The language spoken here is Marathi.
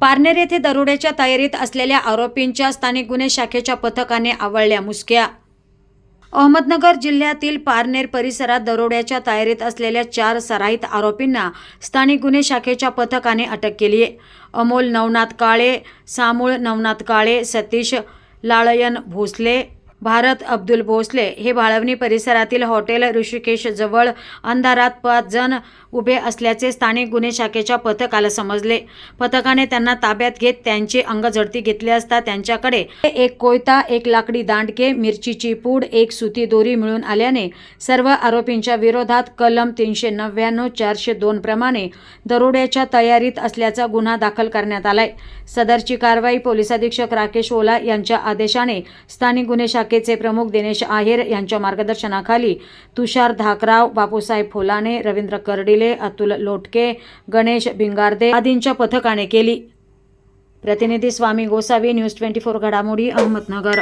पारनेर येथे दरोड्याच्या तयारीत असलेल्या आरोपींच्या स्थानिक गुन्हे शाखेच्या पथकाने आवळल्या मुसक्या. अहमदनगर जिल्ह्यातील पारनेर परिसरात दरोड्याच्या तयारीत असलेल्या चार सराईत आरोपींना स्थानिक गुन्हे शाखेच्या पथकाने अटक केली आहे अमोल नवनाथ काळे सामूळ नवनाथ काळे सतीश लाळयन भोसले भारत अब्दुल भोसले हे बाळवणी परिसरातील हॉटेल ऋषिकेशजवळ अंधारात पाच जण उभे असल्याचे स्थानिक गुन्हे शाखेच्या पथकाला समजले. पथकाने त्यांना ताब्यात घेत त्यांची अंगझडती घेतली असता त्यांच्याकडे एक कोयता एक लाकडी दांडके मिरचीची पूड एक सुती दोरी मिळून आल्याने सर्व आरोपींच्या विरोधात कलम तीनशे नव्याण्णव चारशे दोन प्रमाणे दरोड्याच्या तयारीत असल्याचा गुन्हा दाखल करण्यात आलाय. सदरची कारवाई पोलीस अधीक्षक राकेश ओला यांच्या आदेशाने स्थानिक गुन्हे शाखे शाखेचे प्रमुख दिनेश आहेर यांच्या मार्गदर्शनाखाली तुषार धाकराव बापूसाहेब फोलाने रवींद्र कर्डिले अतुल लोटके गणेश भिंगारदे आदींच्या पथकाने केली. प्रतिनिधी Swami Gosavi news twenty four घडामोडी अहमदनगर.